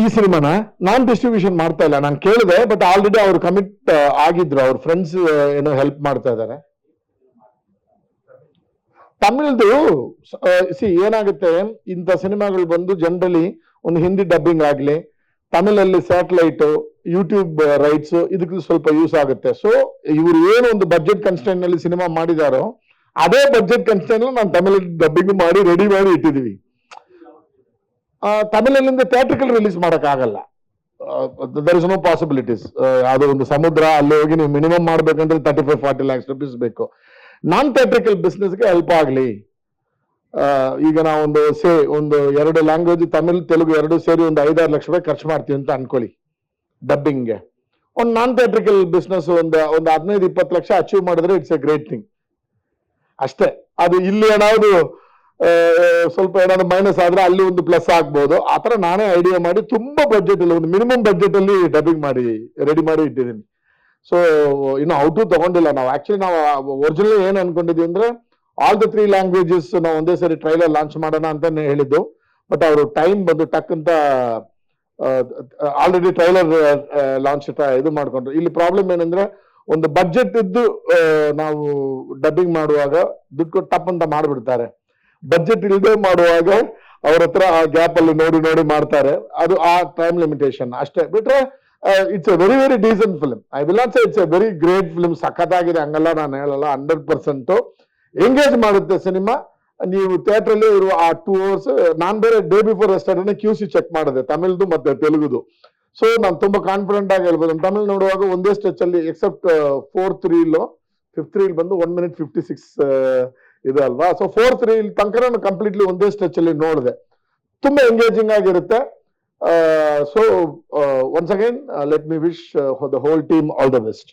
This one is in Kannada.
ಈ ಸಿನಿಮಾನ ನಾನ್ ಡಿಸ್ಟ್ರಿಬ್ಯೂಷನ್ ಮಾಡ್ತಾ ಇಲ್ಲ. ನಾನು ಕೇಳಿದೆ ಬಟ್ ಆಲ್ರೆಡಿ ಅವ್ರು ಕಮಿಟ್ ಆಗಿದ್ರು. ಅವ್ರ ಫ್ರೆಂಡ್ಸ್ ಏನೋ ಹೆಲ್ಪ್ ಮಾಡ್ತಾ ಇದ್ದಾರೆ ತಮಿಳ್ದು, ಸಿ ಏನಾಗುತ್ತೆ, ಇಂಥ ಸಿನಿಮಾಗಳು ಬಂದು ಜನರಲಿ ಒಂದು ಹಿಂದಿ ಡಬ್ಬಿಂಗ್ ಆಗ್ಲಿ, ತಮಿಳಲ್ಲಿ ಸ್ಯಾಟಲೈಟ್ ಯೂಟ್ಯೂಬ್ ರೈಟ್ಸ್ ಇದಕ್ಕೆ ಸ್ವಲ್ಪ ಯೂಸ್ ಆಗುತ್ತೆ. ಸೊ ಇವರು ಏನು ಒಂದು ಬಜೆಟ್ ಕನ್ಸ್ಟೆಂಟ್ನಲ್ಲಿ ಸಿನಿಮಾ ಮಾಡಿದಾರೋ, ಅದೇ ಬಜೆಟ್ ಕನ್ಸ್ಟೆಂಟ್ ನಾನು ತಮಿಳ್ ಡಬ್ಬಿಂಗ್ ಮಾಡಿ ರೆಡಿ ಮಾಡಿ ಇಟ್ಟಿದೀವಿ. ತಮಿಳಲ್ಲಿಂದ ಥಿಯೇಟ್ರಿಕಲ್ ರಿಲೀಸ್ ಮಾಡೋಕ್ಕಾಗಲ್ಲ. ದರ್ ಇಸ್ ನೋ ಪಾಸಿಬಿಲಿಟೀಸ್ ಅದು ಒಂದು ಸಮುದ್ರ, ಅಲ್ಲಿ ಹೋಗಿ ನೀವು ಮಿನಿಮಮ್ ಮಾಡ್ಬೇಕಂದ್ರೆ thirty five forty lakhs rupees ಬೇಕು. ನಾನ್ ಥಿಯೇಟ್ರಿಕಲ್ ಬಿಸ್ನೆಸ್ಗೆ ಹೆಲ್ಪ್ ಆಗಲಿ. ಈಗ ನಾವೊಂದು ಸೇ, ಒಂದು ಎರಡು ಲ್ಯಾಂಗ್ವೇಜ್ ತಮಿಳ್, ತೆಲುಗು ಎರಡು ಸೇರಿ ಒಂದು ಐದಾರು ಲಕ್ಷ ರೂಪಾಯಿ ಖರ್ಚು ಮಾಡ್ತೀವಿ ಅಂತ ಅನ್ಕೊಳ್ಳಿ. ಡಬ್ಬಿಂಗ್ಗೆ ಒಂದು ನಾನ್ ಥಿಯೇಟ್ರಿಕಲ್ ಬಿಸ್ನೆಸ್ ಒಂದು ಒಂದು ಹದಿನೈದು, ಇಪ್ಪತ್ತು ಲಕ್ಷ ಅಚೀವ್ ಮಾಡಿದ್ರೆ ಇಟ್ಸ್ ಎ ಗ್ರೇಟ್ ಥಿಂಗ್ ಅಷ್ಟೇ. ಅದು ಇಲ್ಲಿ ಏನಾದ್ರು ಸ್ವಲ್ಪ ಏನಾದ್ರು ಮೈನಸ್ ಆದ್ರೆ ಅಲ್ಲಿ ಒಂದು ಪ್ಲಸ್ ಆಗ್ಬೋದು. ಆತರ ನಾನೇ ಐಡಿಯಾ ಮಾಡಿ ತುಂಬಾ ಬಜೆಟ್ ಅಲ್ಲಿ, ಒಂದು ಮಿನಿಮಮ್ ಬಜೆಟ್ ಅಲ್ಲಿ ಡಬ್ಬಿಂಗ್ ಮಾಡಿ ರೆಡಿ ಮಾಡಿ ಇಟ್ಟಿದ್ದೀನಿ. ಸೊ ಇನ್ನು ಔಟು ತಗೊಂಡಿಲ್ಲ ನಾವು. ಆಕ್ಚುಲಿ ನಾವು ಒರಿಜಿನಲ್ ಏನ್ ಅನ್ಕೊಂಡಿದ್ವಿ ಅಂದ್ರೆ ಆಲ್ ದ ತ್ರೀ ಲ್ಯಾಂಗ್ವೇಜಸ್ ನಾವು ಒಂದೇ ಸರಿ ಟ್ರೈಲರ್ ಲಾಂಚ್ ಮಾಡೋಣ ಅಂತ ಹೇಳಿದ್ದು. ಬಟ್ ಅವರು ಟೈಮ್ ಬಂದು ಟಕ್ ಅಂತ ಆಲ್ರೆಡಿ ಟ್ರೈಲರ್ ಲಾಂಚ್ ಇದು ಮಾಡ್ಕೊಂಡ್ರು. ಇಲ್ಲಿ ಪ್ರಾಬ್ಲಮ್ ಏನಂದ್ರೆ, ಒಂದು ಬಜೆಟ್ ಇದ್ದು ನಾವು ಡಬ್ಬಿಂಗ್ ಮಾಡುವಾಗ ದುಡ್ಡು ಟಪ್ ಅಂತ ಮಾಡ್ಬಿಡ್ತಾರೆ. ಬಜೆಟ್ ಇಲ್ಲದೆ ಮಾಡುವಾಗ ಅವ್ರ ಹತ್ರ ಆ ಗ್ಯಾಪ್ ಅಲ್ಲಿ ನೋಡಿ ನೋಡಿ ಮಾಡ್ತಾರೆ. ಅದು ಆ ಟೈಮ್ ಲಿಮಿಟೇಷನ್ ಅಷ್ಟೇ. ಬಿಟ್ರೆ it's a very very decent film I will not say it's a very great film ಸಖತ್ತಾಗಿದೆ ಹಂಗಲ್ಲ, ನಾನು ಹೇಳಲ್ಲ. ಹಂಡ್ರೆಡ್ ಪರ್ಸೆಂಟ್ ಎಂಗೇಜ್ ಮಾಡುತ್ತೆ ಸಿನಿಮಾ ನೀವು ಥಿಯೇಟರ್ ಅಲ್ಲಿ ಇರುವ ಆ ಟೂ ಅವರ್ಸ್ ನಾನ್ ಬೇರೆ day before yesterday Q C check ಮಾಡಿದೆ, ತಮಿಳ್ದು ಮತ್ತೆ ತೆಲುಗುದು. ಸೊ ನಾನು ತುಂಬಾ ಕಾನ್ಫಿಡೆಂಟ್ ಆಗಿ ಹೇಳ್ಬೋದು. ತಮಿಳ್ ನೋಡುವಾಗ ಒಂದೇ ಸ್ಟೆಚ್ ಅಲ್ಲಿ except fourth reel fifth reel ಬಂದು ಒನ್ ಮಿನಿಟ್ ಫಿಫ್ಟಿ ಸಿಕ್ಸ್ ಇದೆ ಅಲ್ವಾ? ಸೊ ಫೋರ್ತ್ ರೀಲ್ ತನಕ ನಾನು ಕಂಪ್ಲೀಟ್ಲಿ ಒಂದೇ ಸ್ಟೆಚ್ ಅಲ್ಲಿ ನೋಡಿದೆ. ತುಂಬಾ ಎಂಗೇಜಿಂಗ್ ಆಗಿರುತ್ತೆ. So once again let me wish the whole team all the best